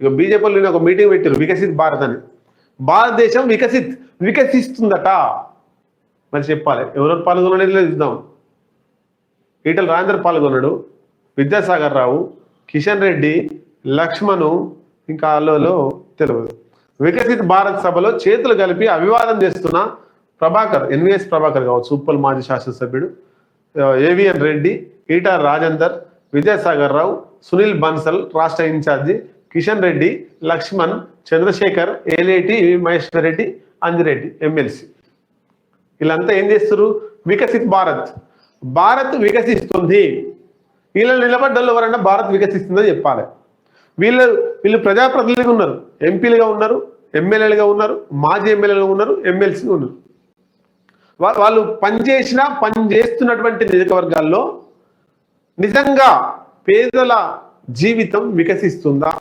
ఇక బీజేపీలో నేను ఒక మీటింగ్ పెట్టారు వికసిత్ భారత్ అని. భారతదేశం వికసిత్ వికసిస్తుందట. మరి చెప్పాలి ఎవరెవరు పాల్గొనడం చూద్దాం. ఈటల రాజేందర్ పాల్గొన్నాడు విద్యాసాగర్ రావు కిషన్ రెడ్డి లక్ష్మణు ఇంకా అల్లలో తెలియదు వికసిత్ భారత్ సభలో చేతులు కలిపి అభివాదం చేస్తున్న ప్రభాకర్ ఎన్విఎస్ ప్రభాకర్ కావచ్చు ఉప్పల్ మాజీ శాసనసభ్యుడు ఏవిఎన్ రెడ్డి ఈటా రాజేందర్ విద్యాసాగర్ రావు సునీల్ బన్సల్ రాష్ట్ర ఇన్ఛార్జి కిషన్ రెడ్డి లక్ష్మణ్ చంద్రశేఖర్ ఏలేటి మహేశ్వర్ రెడ్డి అంజిరెడ్డి ఎమ్మెల్సీ. వీళ్ళంతా ఏం చేస్తారు వికసిత్ భారత్. భారత్ వికసిస్తుంది. వీళ్ళు నిలబడ్డలు ఎవరన్నా భారత్ వికసిస్తుందో చెప్పాలి. వీళ్ళు వీళ్ళు ప్రజాప్రతినిధులుగా ఉన్నారు. ఎంపీలుగా ఉన్నారు ఎమ్మెల్యేలుగా ఉన్నారు మాజీ ఎమ్మెల్యేలుగా ఉన్నారు ఎమ్మెల్సీగా ఉన్నారు. వాళ్ళు పనిచేసిన పని చేస్తున్నటువంటి నియోజకవర్గాల్లో నిజంగా పేదల జీవితం వికసిస్తుందా?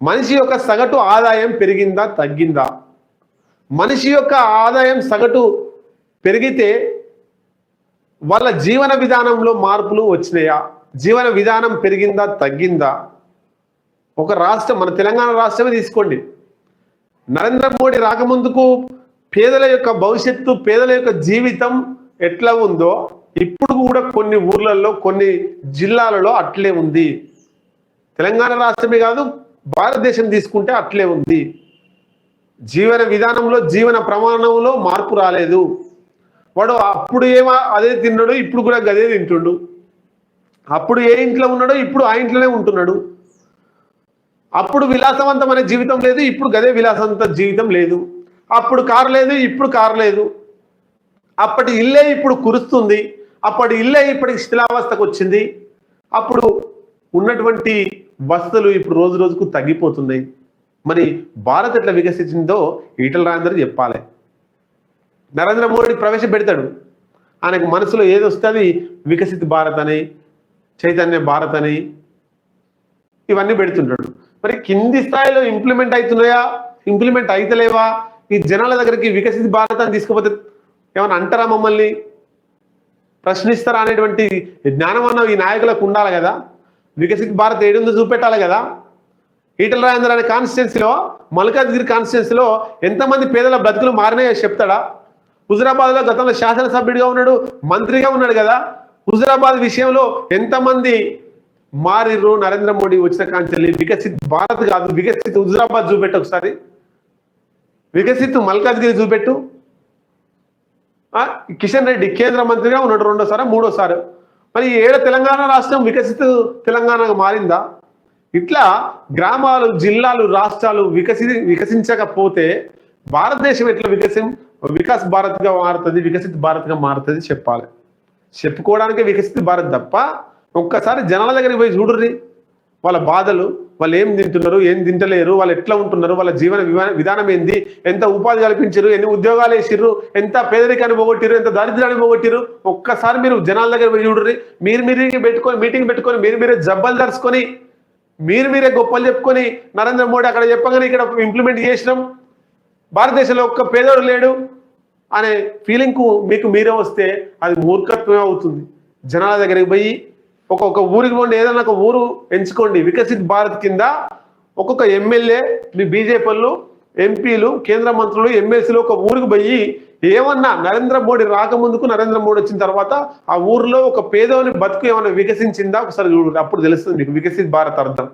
మనిషి యొక్క సగటు ఆదాయం పెరిగిందా తగ్గిందా? మనిషి యొక్క ఆదాయం సగటు పెరిగితే వాళ్ళ జీవన విధానంలో మార్పులు వచ్చినాయా? జీవన విధానం పెరిగిందా తగ్గిందా? ఒక రాష్ట్రం మన తెలంగాణ రాష్ట్రమే తీసుకోండి. నరేంద్ర మోడీ రాకముందుకు పేదల యొక్క భవిష్యత్తు పేదల యొక్క జీవితం ఎట్లా ఉందో ఇప్పుడు కూడా కొన్ని ఊర్లలో కొన్ని జిల్లాలలో అట్లే ఉంది. తెలంగాణ రాష్ట్రమే కాదు భారతదేశం తీసుకుంటే అట్లే ఉంది. జీవన విధానంలో జీవన ప్రమాణంలో మార్పు రాలేదు. వాడు అప్పుడు ఏమో అదే తిన్నాడు ఇప్పుడు కూడా గదే తింటుండు. అప్పుడు ఏ ఇంట్లో ఉన్నాడో ఇప్పుడు ఆ ఇంట్లోనే ఉంటున్నాడు. అప్పుడు విలాసవంతమైన జీవితం లేదు ఇప్పుడు గదే విలాసవంత జీవితం లేదు. అప్పుడు కారు లేదు ఇప్పుడు కారు లేదు. అప్పటి ఇల్లే ఇప్పుడు కురుస్తుంది. అప్పటి ఇల్లే ఇప్పటికి శిథిలావస్థకు వచ్చింది. అప్పుడు ఉన్నటువంటి వసతులు ఇప్పుడు రోజు రోజుకు తగ్గిపోతున్నాయి. మరి భారత్ ఎట్లా వికసించిందో ఈటల రాజేందర్ చెప్పాలి. నరేంద్ర మోడీ ప్రవేశపెడతాడు. ఆయనకు మనసులో ఏది వస్తుంది వికసిత్ భారత్ అని చైతన్య భారత్ అని ఇవన్నీ పెడుతుంటాడు. మరి కింది స్థాయిలో ఇంప్లిమెంట్ అవుతున్నాయా? ఇంప్లిమెంట్ అవుతలేవా ఈ జనాల దగ్గరికి వికసిత్ భారత్ అని తీసుకుపోతే ఏమైనా అంటారా మమ్మల్ని? ప్రశ్నిస్తారా అనేటువంటి జ్ఞానం అన్న ఈ నాయకులకు ఉండాలి కదా. వికసిత్ భారత్ ఏడుందో చూపెట్టాలి కదా. ఈటల రాజేంద్ర అనే కాన్స్టిట్యున్సీలో మల్కాజ్గిరి కాన్స్టిట్యున్సీలో ఎంతమంది పేదల బ్రతుకులు మారినాయో చెప్తాడా? హుజరాబాద్లో గతంలో శాసనసభ్యుడిగా ఉన్నాడు మంత్రిగా ఉన్నాడు కదా. హుజరాబాద్ విషయంలో ఎంతమంది మారిర్రు నరేంద్ర మోడీ వచ్చిన కాంచెల్లి వికసిత్ భారత్ కాదు వికసిత్ హుజరాబాద్ చూపెట్టు ఒకసారి. వికసిత్ మల్కాజ్గిరి చూపెట్టు. కిషన్ రెడ్డి కేంద్ర మంత్రిగా ఉన్నాడు రెండోసారి మూడోసారి. మరి ఈ ఏడ తెలంగాణ రాష్ట్రం వికసిత తెలంగాణగా మారిందా? ఇట్లా గ్రామాలు జిల్లాలు రాష్ట్రాలు వికసి వికసించకపోతే భారతదేశం ఎట్లా వికసి? వికాస్ భారత్గా మారుతుంది వికసిత భారత్గా మారుతుంది చెప్పాలి. చెప్పుకోవడానికి వికసిత భారత్ తప్ప ఒక్కసారి జనాల దగ్గరికి పోయి చూడుర్రి. వాళ్ళ బాధలు వాళ్ళు ఏం తింటున్నారు ఏం తింటలేరు వాళ్ళు ఎట్లా ఉంటున్నారు వాళ్ళ జీవన విధానం ఏంది ఎంత ఉపాధి కల్పించారు ఎన్ని ఉద్యోగాలు వేసిర్రు ఎంత పేదరికాన్ని పోగొట్టిరు ఎంత దారిద్ర్యాన్ని పోగొట్టిరు ఒక్కసారి మీరు జనాల దగ్గర పోయి చూడుర్రి మీరు మీరే పెట్టుకొని మీటింగ్ పెట్టుకొని మీరు మీరే జబ్బలు దరుచుకొని మీరు మీరే గొప్పలు చెప్పుకొని నరేంద్ర మోడీ అక్కడ చెప్పగానే ఇక్కడ ఇంప్లిమెంట్ చేసినాం. భారతదేశంలో ఒక్క పేదోడు లేడు అనే ఫీలింగ్కు మీకు మీరే వస్తే అది మూర్ఖత్వమే అవుతుంది. జనాల దగ్గరికి పోయి ఒక్కొక్క ఊరికి పోండి ఏదైనా ఒక ఊరు ఎంచుకోండి వికసిత్ భారత్ కింద ఒక్కొక్క ఎమ్మెల్యే మీ బీజేపీలు ఎంపీలు కేంద్ర మంత్రులు ఎమ్మెల్సీలు ఒక ఊరికి పోయి ఏమన్నా నరేంద్ర మోడీ రాకముందుకు నరేంద్ర మోడీ వచ్చిన తర్వాత ఆ ఊర్లో ఒక పేదోని బతుకు ఏమైనా వికసించిందా? ఒకసారి చూడండి అప్పుడు తెలుస్తుంది మీకు వికసిత్ భారత్ అర్థం.